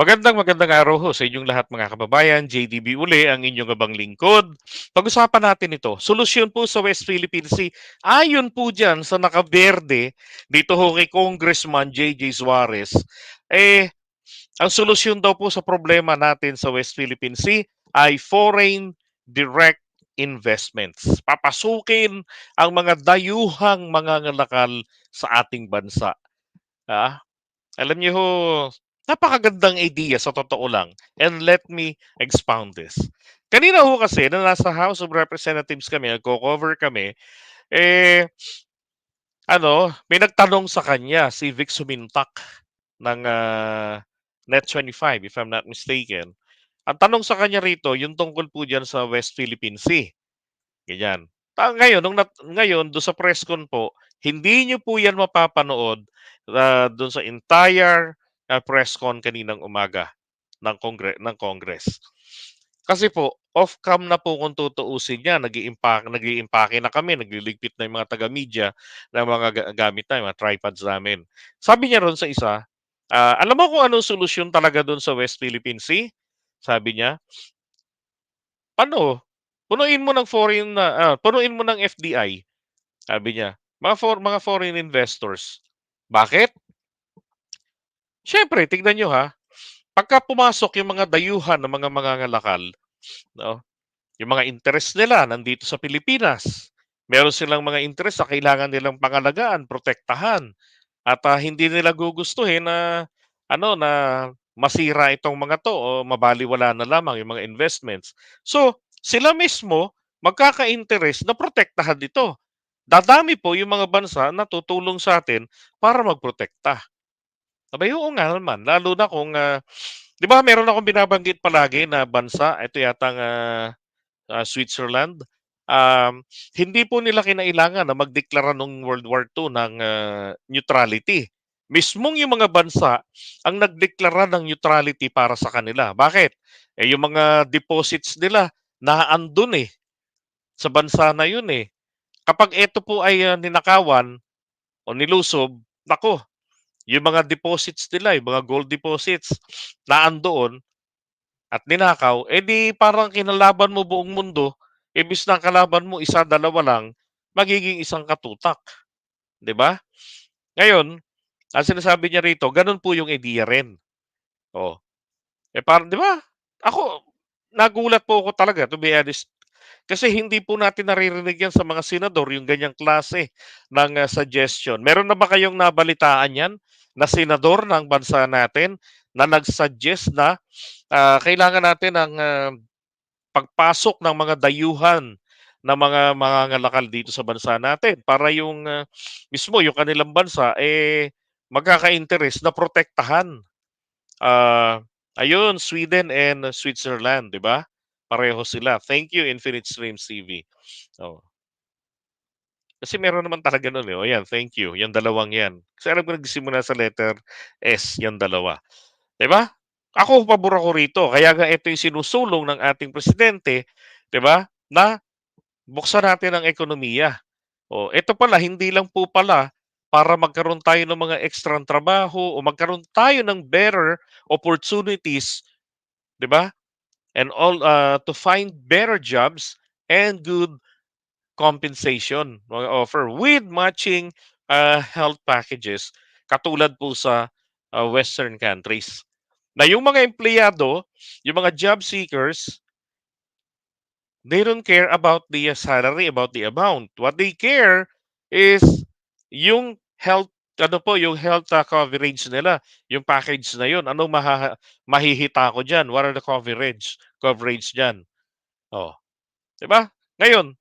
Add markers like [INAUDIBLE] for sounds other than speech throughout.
Magandang magandang araw ho sa inyong lahat mga kababayan. JDB uli ang inyong abang lingkod. Pag-usapan natin ito. Solusyon po sa West Philippine Sea. Ayon po dyan sa nakaberde dito ho kay Congressman JJ Suarez, eh, ang solusyon daw po sa problema natin sa West Philippine Sea ay foreign direct investments. Papasukin ang mga dayuhang mga ngalakal sa ating bansa. Ah, alam niyo ho, napakagandang idea sa totoo lang. And let me expound this. Kanina ho kasi, na nasa House of Representatives kami, nagko-cover kami, eh, ano, may nagtanong sa kanya, si Vic Sumintak ng uh, Net25, if I'm not mistaken. Ang tanong sa kanya rito, yung tungkol po dyan sa West Philippine Sea. Ganyan. Ta ngayon, nung nat ngayon, doon sa press con po, hindi niyo po yan mapapanood uh, doon sa entire uh, press con kaninang umaga ng Kongre ng Congress. Kasi po, off-cam na po kung tutuusin niya, nag-iimpake nag na kami, nagliligpit na yung mga taga-media ng mga gamit na, mga tripods namin. Sabi niya ron sa isa, uh, alam mo kung anong solusyon talaga doon sa West Philippine Sea? Sabi niya, paano? Punuin mo ng foreign na uh, punuin mo ng FDI. Sabi niya, mga for mga foreign investors. Bakit? Siyempre, tignan nyo ha, pagka pumasok yung mga dayuhan ng mga mangangalakal, no, yung mga interest nila nandito sa Pilipinas, meron silang mga interest sa kailangan nilang pangalagaan, protektahan, at uh, hindi nila gugustuhin na ano na masira itong mga to o mabaliwala na lamang yung mga investments. So, sila mismo magkaka-interest na protektahan dito. Dadami po yung mga bansa na tutulong sa atin para magprotekta. Abay, oo nga naman. Lalo na kung, uh, di ba meron akong binabanggit palagi na bansa, ito yata uh, uh, Switzerland, um, hindi po nila kinailangan na magdeklara noong World War II ng uh, neutrality. Mismong yung mga bansa ang nagdeklara ng neutrality para sa kanila. Bakit? Eh, yung mga deposits nila naandun eh sa bansa na yun eh. Kapag ito po ay uh, ninakawan o nilusob, nako, yung mga deposits nila, yung mga gold deposits, naandoon at ninakaw, edi eh parang kinalaban mo buong mundo, ibis na kalaban mo isa, dalawa lang, magiging isang katutak. 'Di ba? Ngayon, ang sinasabi niya rito, ganun po yung ideya rin. Oh. Eh parang 'di ba? Ako nagulat po ako talaga to be honest kasi hindi po natin naririnig yan sa mga senador, yung ganyang klase ng uh, suggestion. Meron na ba kayong nabalitaan yan na senador ng bansa natin na nag-suggest na uh, kailangan natin ng uh, pagpasok ng mga dayuhan ng mga mga ngalakal dito sa bansa natin para yung uh, mismo yung kanilang bansa eh magkaka-interest na protektahan. Uh, ayun, Sweden and Switzerland, 'di ba? Pareho sila. Thank you, Infinite Streams TV. Oh. Kasi meron naman talaga nun eh. O yan, thank you. Yung dalawang yan. Kasi alam ko nagsimula sa letter S, yung dalawa. Diba? Ako, pabor ako rito. Kaya nga ito yung sinusulong ng ating presidente, diba? Na buksan natin ang ekonomiya. O, ito pala, hindi lang po pala para magkaroon tayo ng mga extra trabaho o magkaroon tayo ng better opportunities, 'di ba? and all uh, to find better jobs and good compensation offer with matching uh, health packages katulad po sa uh, western countries. Na yung mga empleyado, yung mga job seekers, they don't care about the salary, about the amount. What they care is yung health ano po yung health uh, coverage nila, yung package na yun. Anong maha, mahihita ko diyan? What are the coverage coverage diyan? Oh. 'Di ba? Ngayon,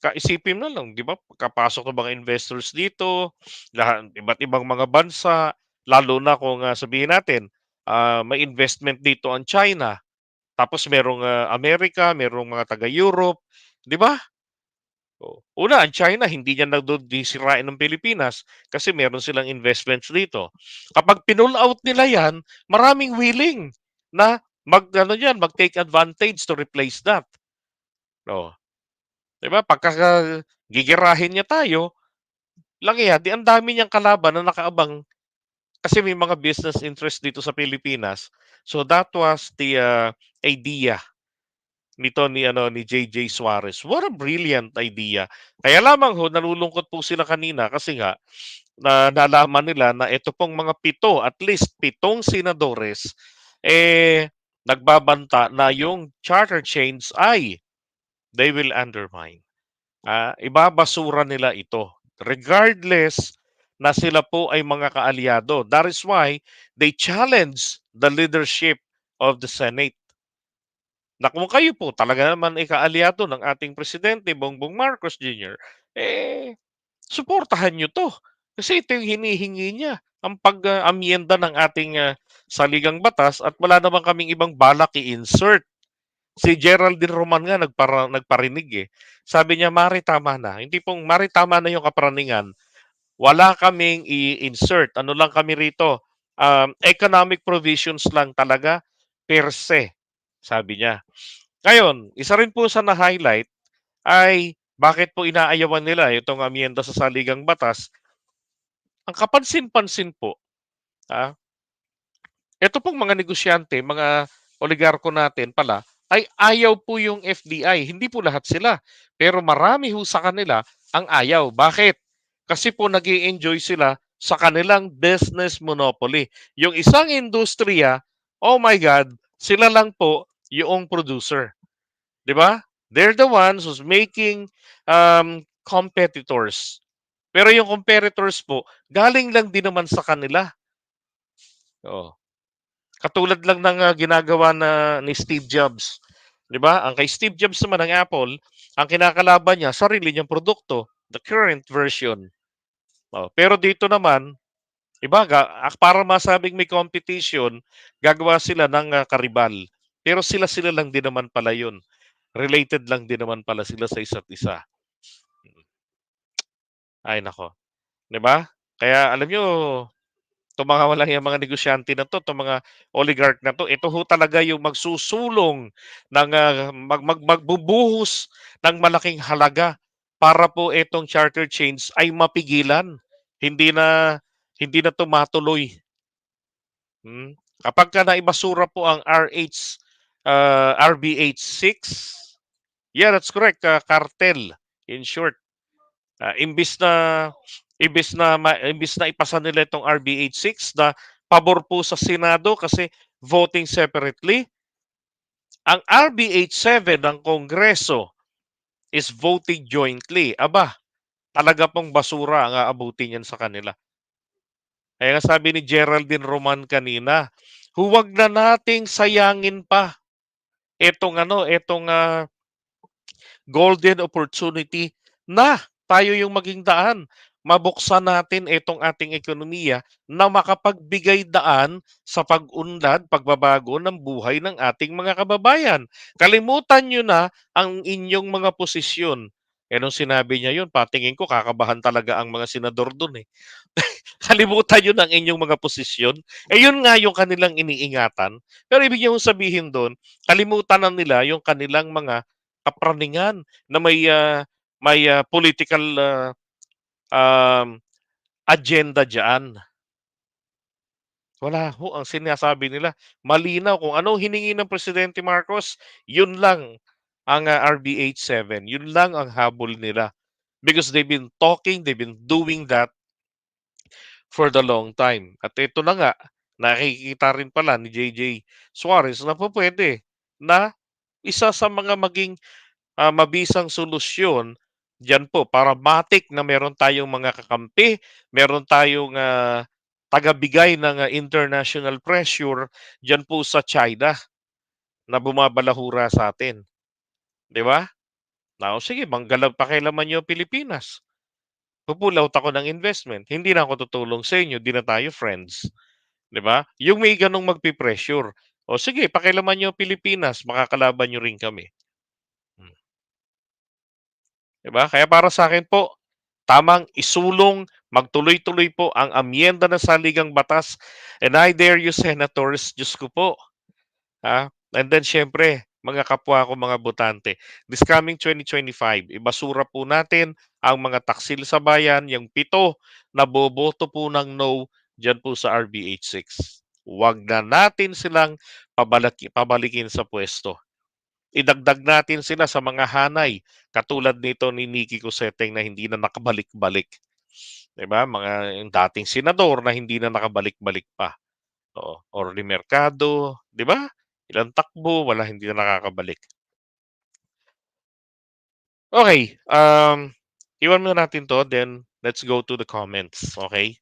kaisipin mo lang, 'di ba? Pagkapasok ng mga investors dito, lahat iba't ibang mga bansa, lalo na kung uh, sabihin natin, uh, may investment dito ang China. Tapos merong uh, Amerika, merong mga taga Europe, 'di ba? Oh. Una, ang China hindi niya nagdodisirain ng Pilipinas kasi meron silang investments dito. Kapag pinull out nila yan, maraming willing na mag ano yan, mag-take advantage to replace that. Oh. 'Di ba? Pagka gigirahin niya tayo, lang iya, di ang dami niyang kalaban na nakaabang Kasi may mga business interest dito sa Pilipinas. So that was the uh, idea nito ni ano ni JJ Suarez. What a brilliant idea. Kaya lamang ho nalulungkot po sila kanina kasi nga na nalaman nila na ito pong mga pito, at least pitong senadores eh nagbabanta na yung charter chains ay they will undermine. Ah, ibabasura nila ito regardless na sila po ay mga kaalyado. That is why they challenge the leadership of the Senate. Na kung kayo po talaga naman ay kaalyado ng ating presidente Bongbong Marcos Jr., eh suportahan nyo to. Kasi ito yung hinihingi niya, ang pag-amyenda ng ating uh, saligang batas at wala naman kaming ibang balak i-insert. Si Geraldine Roman nga nagpara, nagparinig eh. Sabi niya, Mari tama na. Hindi pong Mari tama na yung kaparaningan. Wala kaming i-insert. Ano lang kami rito? Um, economic provisions lang talaga per se. Sabi niya. Ngayon, isa rin po sa na-highlight ay bakit po inaayawan nila itong amyenda sa saligang batas. Ang kapansin-pansin po, ah, ito pong mga negosyante, mga oligarko natin pala, ay ayaw po yung FDI. Hindi po lahat sila. Pero marami ho sa kanila ang ayaw. Bakit? Kasi po nag enjoy sila sa kanilang business monopoly. Yung isang industriya, oh my God, sila lang po yung producer. ba? They're the ones who's making um, competitors. Pero yung competitors po, galing lang din naman sa kanila. Oh. Katulad lang ng uh, ginagawa na ni Steve Jobs. 'Di ba? Ang kay Steve Jobs naman ng Apple, ang kinakalaban niya sarili niyang produkto, the current version. Oh, pero dito naman, iba para masabing may competition, gagawa sila ng uh, karibal. Pero sila-sila lang din naman pala 'yun. Related lang din naman pala sila sa isa't isa. Ay nako. 'Di ba? Kaya alam niyo, tumangawa lang yung mga negosyante na to, itong mga oligarch na to, ito ho talaga yung magsusulong ng uh, mag, mag, magbubuhos ng malaking halaga para po itong charter chains ay mapigilan. Hindi na hindi na tumatuloy. Hmm? Kapag ka naibasura po ang RH uh, RBH 6. Yeah, that's correct. Uh, cartel, in short. Uh, imbis na imbis na imbis na ipasa nila itong RBH 6 na pabor po sa Senado kasi voting separately. Ang RBH 7 ng Kongreso is voting jointly. Aba, talaga pong basura ang aabutin yan sa kanila. Kaya nga sabi ni Geraldine Roman kanina, huwag na nating sayangin pa etong ano, etong uh, golden opportunity na tayo yung maging daan. Mabuksan natin itong ating ekonomiya na makapagbigay daan sa pag-unlad, pagbabago ng buhay ng ating mga kababayan. Kalimutan nyo na ang inyong mga posisyon. Eh nung sinabi niya yun, patingin ko kakabahan talaga ang mga senador doon eh. [LAUGHS] Kalimutan yun ang inyong mga posisyon. Eh yun nga yung kanilang iniingatan. Pero ibig yung sabihin doon, kalimutan na nila yung kanilang mga kapraningan na may uh, may uh, political uh, um, agenda diyan. Wala ho, ang sinasabi nila, malinaw kung ano hiningi ng Presidente Marcos, yun lang ang uh, RBH 7. Yun lang ang habol nila. Because they've been talking, they've been doing that for the long time. At ito na nga, nakikita rin pala ni JJ Suarez na po pwede na isa sa mga maging uh, mabisang solusyon diyan po para matik na meron tayong mga kakampi, meron tayong uh, tagabigay ng uh, international pressure diyan po sa China na bumabalahura sa atin. 'Di ba? Now, sige, manggalab pakialaman niyo Pilipinas pupull out ako ng investment. Hindi na ako tutulong sa inyo, di na tayo friends. 'Di ba? Yung may ganong magpi-pressure. O sige, pakilaman niyo Pilipinas, makakalaban niyo rin kami. 'Di ba? Kaya para sa akin po, tamang isulong, magtuloy-tuloy po ang amyenda ng saligang batas. And I dare you, senators, Diyos ko po. Ha? And then, syempre, mga kapwa ko mga botante. This coming 2025, ibasura po natin ang mga taksil sa bayan, yung pito na boboto po ng no diyan po sa RBH6. Huwag na natin silang pabalaki pabalikin sa puwesto. Idagdag natin sila sa mga hanay, katulad nito ni Nicky Cosseteng na hindi na nakabalik-balik. 'Di ba, mga dating senador na hindi na nakabalik-balik pa. Oo, Orly Mercado, 'di ba? Ilang takbo, wala, hindi na nakakabalik. Okey, um, iwan muna natin 'to, then let's go to the comments, okey?